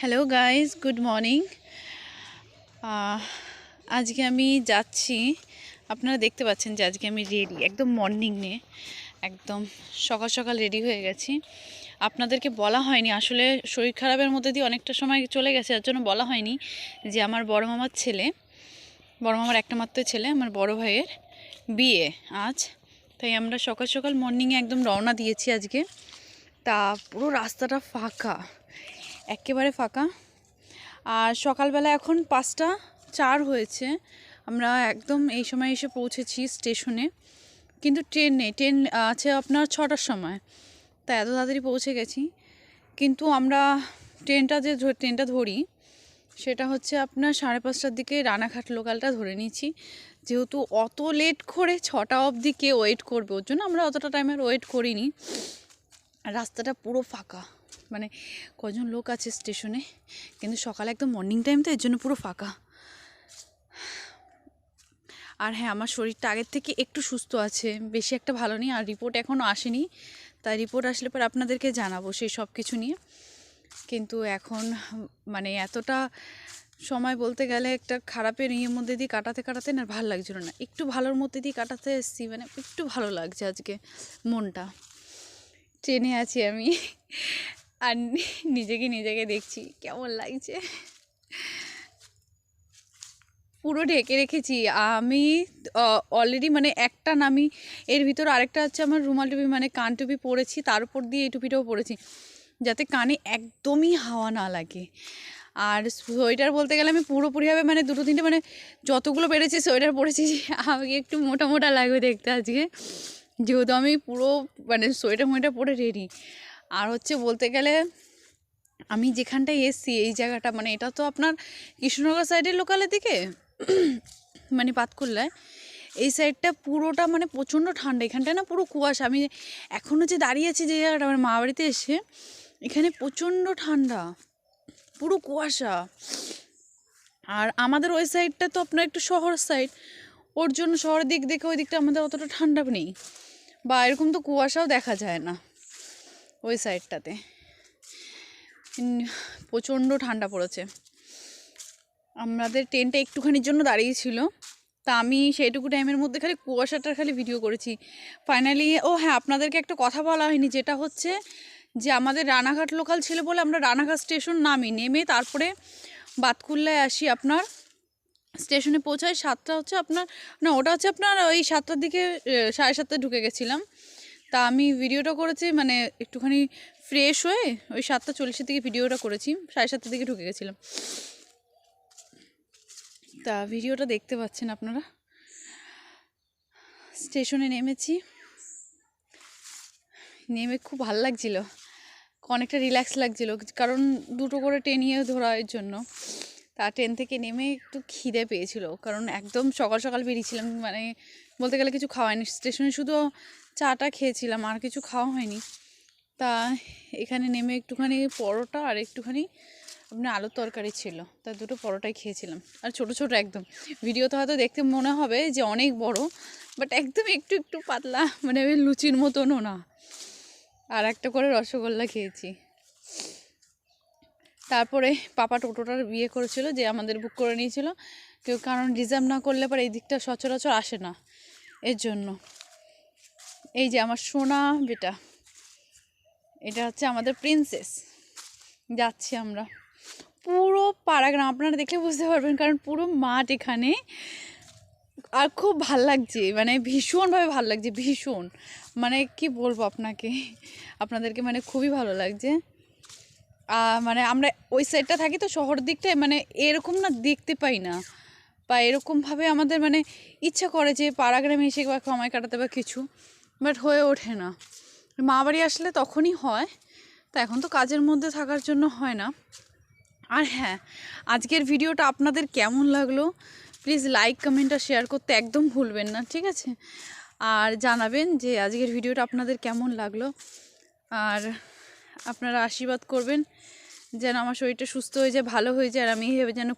Hello guys good morning আজকে আমি যাচ্ছি। আপনারা দেখতে পাচ্ছেন যে আজকে আমি রেডি একদম মর্নিং নিয়ে একদম সকাল সকাল রেডি হয়ে গেছি। আপনাদেরকে বলা হয়নি, আসলে শরীর খারাপের মধ্যে দিয়ে অনেকটা সময় চলে গেছে, যার জন্য বলা হয়নি যে আমার বড় মামার ছেলে, বড় মামার একটা মাত্র ছেলে, আমার বড় ভাইয়ের বিয়ে আজ। তাই আমরা সকাল সকাল মর্নিংয়ে একদম রওনা দিয়েছি আজকে। তা পুরো রাস্তাটা ফাঁকা। একেবারে ফাঁকা। আর সকালবেলা এখন পাঁচটা চার হয়েছে। আমরা একদম এই সময় এসে পৌঁছেছি স্টেশনে। কিন্তু ট্রেন নেই। ট্রেন আছে আপনার ছটার সময়। তা এত তাড়াতাড়ি পৌঁছে গেছি। কিন্তু আমরা ট্রেনটা যে ট্রেনটা ধরি, সেটা হচ্ছে আপনার সাড়ে পাঁচটার দিকে রানাঘাট লোকালটা ধরে নিয়েছি। যেহেতু অত লেট করে ছটা অবধি কে ওয়েট করবে? ওর জন্য আমরা অতটা টাইমের ওয়েট করিনি। রাস্তাটা পুরো ফাঁকা। মানে কজন লোক আছে স্টেশনে, কিন্তু সকালে একদম মর্নিং টাইম তো এর জন্য পুরো ফাঁকা। আর হ্যাঁ আমার শরীরটা আগের থেকে একটু সুস্থ আছে, বেশি একটা ভালো নেই, আর রিপোর্ট এখনও আসেনি। তাই রিপোর্ট আসলে পর আপনাদেরকে জানাব সেই সব কিছু নিয়ে। কিন্তু এখন মানে এতটা সময় বলতে গেলে একটা খারাপের ইয়ের মধ্যে দিয়ে কাটাতে কাটাতে না ভালো লাগছিল না। একটু ভালোর মধ্যে দিয়ে কাটাতে এসেছি মানে একটু ভালো লাগছে আজকে মনটা। ট্রেনে আছি আমি। আর নিজেকে নিজেকে দেখছি, কেমন লাগছে? পুরো ঢেকে রেখেছি। আমি অলরেডি মানে একটা নামি এর ভিতর আরেকটা হচ্ছে আমার রুমাল টুপি মানে কান টুপি পরেছি, তার উপর দিয়ে এই টুপিটাও পরেছি, যাতে কানে একদমই হাওয়া না লাগে। আর সোয়েটার বলতে গেলে আমি পুরোপুরিভাবে মানে দুটো তিনটে মানে যতগুলো পেরেছি সোয়েটার পরেছি, আমাকে একটু মোটা মোটা লাগবে দেখতে আজকে। যেহেতু আমি পুরো মানে সোয়েটার মোয়েটার পরে রেডি আর হচ্ছে বলতে গেলে আমি যেখানটায় এসছি, এই জায়গাটা মানে এটা তো আপনার কৃষ্ণনগর সাইডের লোকালের দিকে? মানে পাতকুল্লায়। এই সাইডটা পুরোটা মানে প্রচণ্ড ঠান্ডা। এখানটা না পুরো কুয়াশা। আমি এখনও যে দাঁড়িয়ে আছি যে জায়গাটা, আমার মা বাড়িতে এসে, এখানে প্রচণ্ড ঠান্ডা। পুরো কুয়াশা। আর আমাদের ওই সাইডটা তো আপনার একটু শহর সাইড ওর জন্য শহরের দিক দেখে ওই দিকটা আমাদের অতটা ঠান্ডা নেই। বা এরকম তো কুয়াশাও দেখা যায় না। ওই সাইডটাতে। প্রচণ্ড ঠান্ডা পড়েছে। আমাদের ট্রেনটা একটুখানির জন্য দাঁড়িয়েছিল তা আমি সেইটুকু টাইমের মধ্যে খালি কুয়াশাটার খালি ভিডিও করেছি। ফাইনালি, ও হ্যাঁ আপনাদেরকে একটা কথা বলা হয়নি, যেটা হচ্ছে যে আমাদের রানাঘাট লোকাল ছিল বলে আমরা রানাঘাট স্টেশন নামি, নেমে তারপরে বাতকুল্লায় আসি আপনার স্টেশনে পৌঁছাই সাতটা হচ্ছে আপনার, না, ওটা হচ্ছে আপনার ওই সাতটার দিকে সাড়ে সাতটায় ঢুকে গেছিলাম। তা আমি ভিডিওটা করেছি মানে একটুখানি ফ্রেশ হয়ে ওই সাতটা চল্লিশের দিকে ভিডিওটা করেছি, সাড়ে সাতটার দিকে ঢুকে গেছিলাম। তা ভিডিওটা দেখতে পাচ্ছেন আপনারা। স্টেশনে নেমেছি। নেমে খুব ভালো লাগছিল, অনেকটা রিল্যাক্স লাগছিল, কারণ দুটো করে ট্রেনিয়ে ধরার জন্য। তা ট্রেন থেকে নেমে একটু খিদে পেয়েছিল, কারণ একদম সকাল সকাল বেরিয়েছিলাম মানে বলতে গেলে কিছু খাওয়াইনি স্টেশনে শুধু চাটা খেয়েছিলাম, আর কিছু খাওয়া হয়নি। তা এখানে নেমে একটুখানি পরোটা আর একটুখানি আপনার আলুর তরকারি ছিল। তা দুটো পরোটাই খেয়েছিলাম। আর ছোট ছোট একদম। ভিডিওতে হয়তো দেখতে মনে হবে যে অনেক বড় বাট একদম একটু একটু পাতলা মানে লুচির মতনও না। আর একটা করে রসগোল্লা খেয়েছি। তারপরে পাপা টোটোটার বিয়ে করেছিল, যে আমাদের বুক করে নিয়েছিল। কেউ কারণ রিজার্ভ না করলে পরে এই দিকটা সচরাচর আসে না। এর জন্য। এই যে আমার সোনা বেটা এটা হচ্ছে আমাদের প্রিন্সেস যাচ্ছি আমরা। পুরো পাড়াগ্রাম আপনারা দেখলে বুঝতে পারবেন, কারণ পুরো মাঠ এখানে। আর খুব ভালো লাগছে মানে ভীষণভাবে ভালো লাগছে, ভীষণ। মানে কি বলব আপনাকে, আপনাদেরকে মানে খুবই ভালো লাগছে। মানে আমরা ওই সাইডটা থাকি তো, শহর দিকটায় মানে এরকম না দেখতে পাই না। বা এরকমভাবে আমাদের মানে ইচ্ছা করে যে পাড়াগ্রামে এসে বা সময় কাটাতে বা কিছু। বাট হয়ে ওঠে না। মা বাড়ি আসলে তখনই হয়, তা এখন তো কাজের মধ্যে থাকার জন্য হয় না। আর হ্যাঁ আজকের ভিডিওটা আপনাদের কেমন লাগল? প্লিজ লাইক, কমেন্ট আর শেয়ার করতে একদম ভুলবেন না, ঠিক আছে? আর জানাবেন যে আজকের ভিডিওটা আপনাদের কেমন লাগল। আর আপনারা আশীর্বাদ করবেন, যেন আমার শরীরটা সুস্থ হয়ে যায়, ভালো হয়ে যায়, আর আমি এভাবে যেন